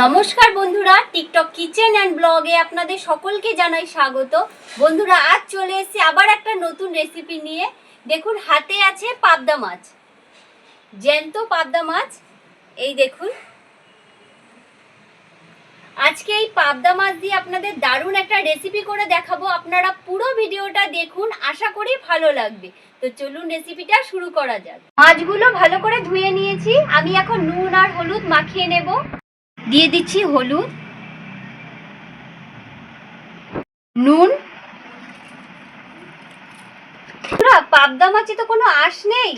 নমস্কার বন্ধুরা TikTok kitchen and ব্লগে আপনাদের সকলকে জানাই স্বাগত। বন্ধুরা, আজ চলে এসেছি আবার একটা নতুন রেসিপি নিয়ে। দেখুন, হাতে আছে পাবদা মাছ। জ্যান্ত পাবদা মাছ, এই দেখুন। আজকে এই পাবদা মাছ দিয়ে আপনাদের দারুণ একটা রেসিপি করে দেখাবো। আপনারা পুরো ভিডিওটা দেখুন, আশা করি ভালো লাগবে। তো চলুন রেসিপিটা শুরু করা যাক। মাছগুলো ভালো করে ধুয়ে নিয়েছি। আমি এখন নুন আর হলুদ মাখিয়ে নেব। দিয়ে দিচ্ছি হলুদ, নুন। পাবদা মাছে তো কোনো আঁশ নেই।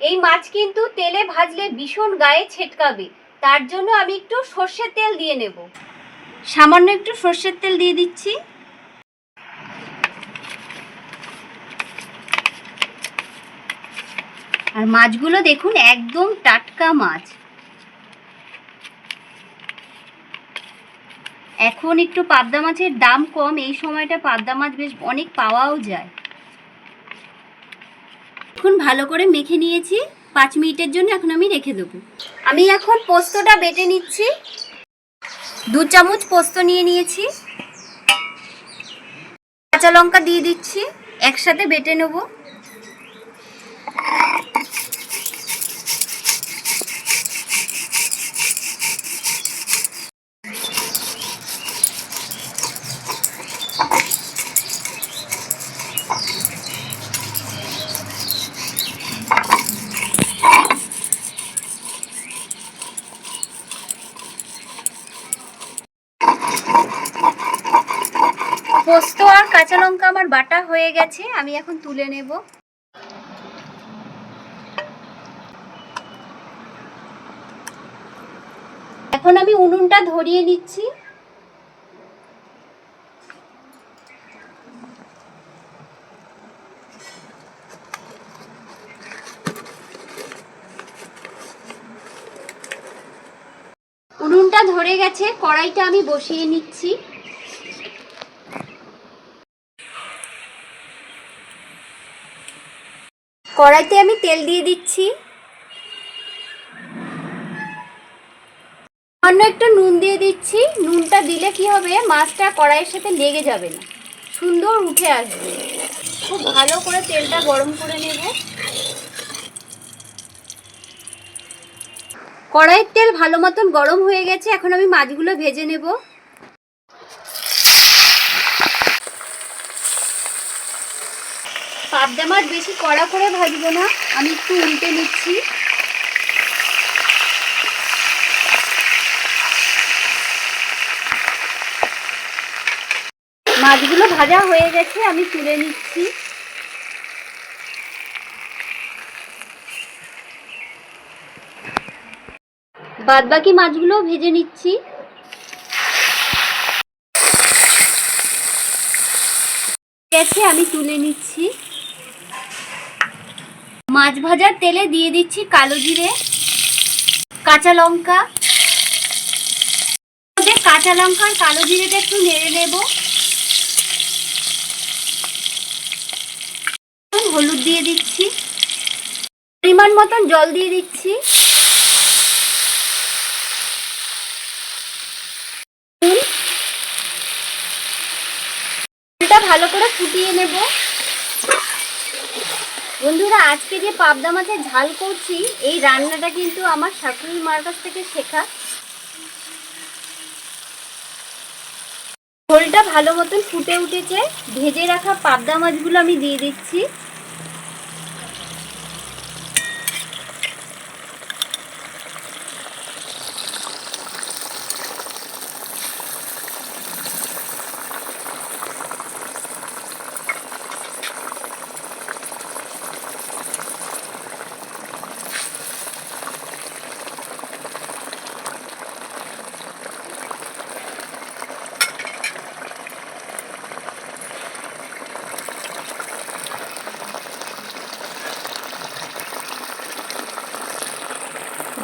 এই মাছ কিন্তু তেলে ভাজলে ভীষণ গায়ে ছেটকাবে। তার জন্য আমি একটু সর্ষের তেল দিয়ে নেব। সামান্য একটু সর্ষের তেল দিয়ে দিচ্ছি। আর মাছগুলো দেখুন, একদম টাটকা মাছ। এখন একটু পাবদা মাছের দাম কম এই সময়টা পাবদা মাছ বেশ অনেক পাওয়াও যায়। এখন ভালো করে মেখে নিয়েছি পাঁচ মিনিটের জন্য এখন আমি রেখে দেবো। আমি এখন পোস্তটা বেটে নিচ্ছি। দু চামচ পোস্ত নিয়ে নিয়েছি। কাঁচা লঙ্কা দিয়ে দিচ্ছি। একসাথে বেটে নেব। পোস্ত আর কাঁচা লঙ্কা আমার বাটা হয়ে গেছে, আমি এখন তুলে নেব। এখন আমি উনুনটা ধরিয়ে নিচ্ছি উনুনটা ধরে গেছে, কড়াইটা আমি বসিয়ে নিচ্ছি। কড়াইতে আমি তেল দিয়ে দিচ্ছি। অন্য একটা নুন দিয়ে দিচ্ছি। নুনটা দিলে কি হবে, মাছটা কড়াইয়ের সাথে লেগে যাবে না। সুন্দর উঠে আসবে। খুব ভালো করে তেলটা গরম করে নেব। কড়াইয়ের তেল ভালো মতন গরম হয়ে গেছে, এখন আমি মাছগুলো ভেজে নেব। পাবদা মাছ বেশি কড়া করে ভাজবো না, আমি একটু উল্টে নিচ্ছি। মাছগুলো ভাজা হয়ে গেছে, আমি তুলে নিচ্ছি। বাদ বাকি মাছগুলো ভেজে নিচ্ছি। গেছে আমি তুলে নিচ্ছি। মাছ ভাজার তেলে দিয়ে দিচ্ছি কালো জিরে, কাঁচা লঙ্কা। কাঁচা লঙ্কা আর কালো জিরেটা একটু নেড়ে নেব। হলুদ দিয়ে দিচ্ছি। পরিমাণ মতন জল দিয়ে দিচ্ছি। নুন। এটা ভালো করে ফুটিয়ে নেব। বন্ধুরা, আজকে যে পাবদা মাছের ঝাল করছি, এই রান্নাটা কিন্তু আমার শাশুড়ি মার কাছ থেকে শেখা। ঝোলটা ভালো মতন ফুটে উঠেছে। ভেজে রাখা পাবদা মাছগুলো আমি দিয়ে দিচ্ছি।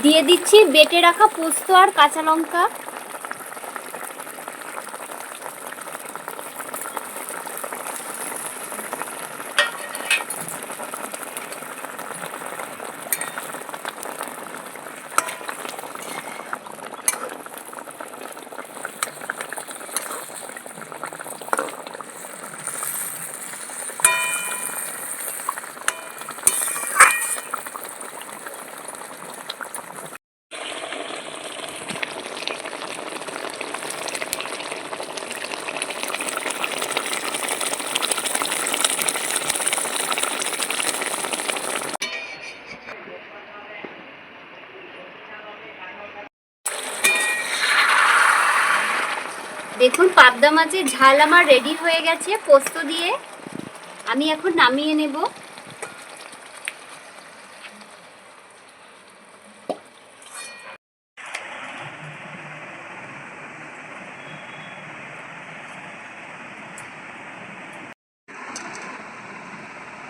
দিয়ে দিচ্ছি বেটে রাখা পোস্ত আর কাঁচা লঙ্কা। দেখুন, পাবদা মাছের ঝাল আমার রেডি হয়ে গেছে, পোস্ত দিয়ে। আমি এখন নামিয়ে নেব।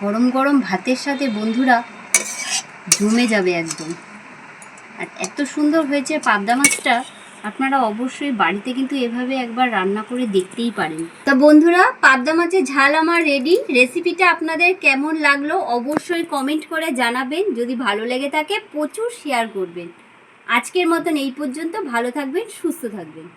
গরম গরম ভাতের সাথে বন্ধুরা জমে যাবে একদম। আর এত সুন্দর হয়েছে পাবদা মাছটা। আপনারা অবশ্যই বাড়িতে কিন্তু এভাবে একবার রান্না করে দেখতেই পারেন। তা বন্ধুরা, পাবদা মাছের ঝাল আমার রেডি রেসিপিটা আপনাদের কেমন লাগল অবশ্যই কমেন্ট করে জানাবেন। যদি ভালো লেগে থাকে, প্রচুর শেয়ার করবেন। আজকের মতন এই পর্যন্ত। ভালো থাকবেন, সুস্থ থাকবেন।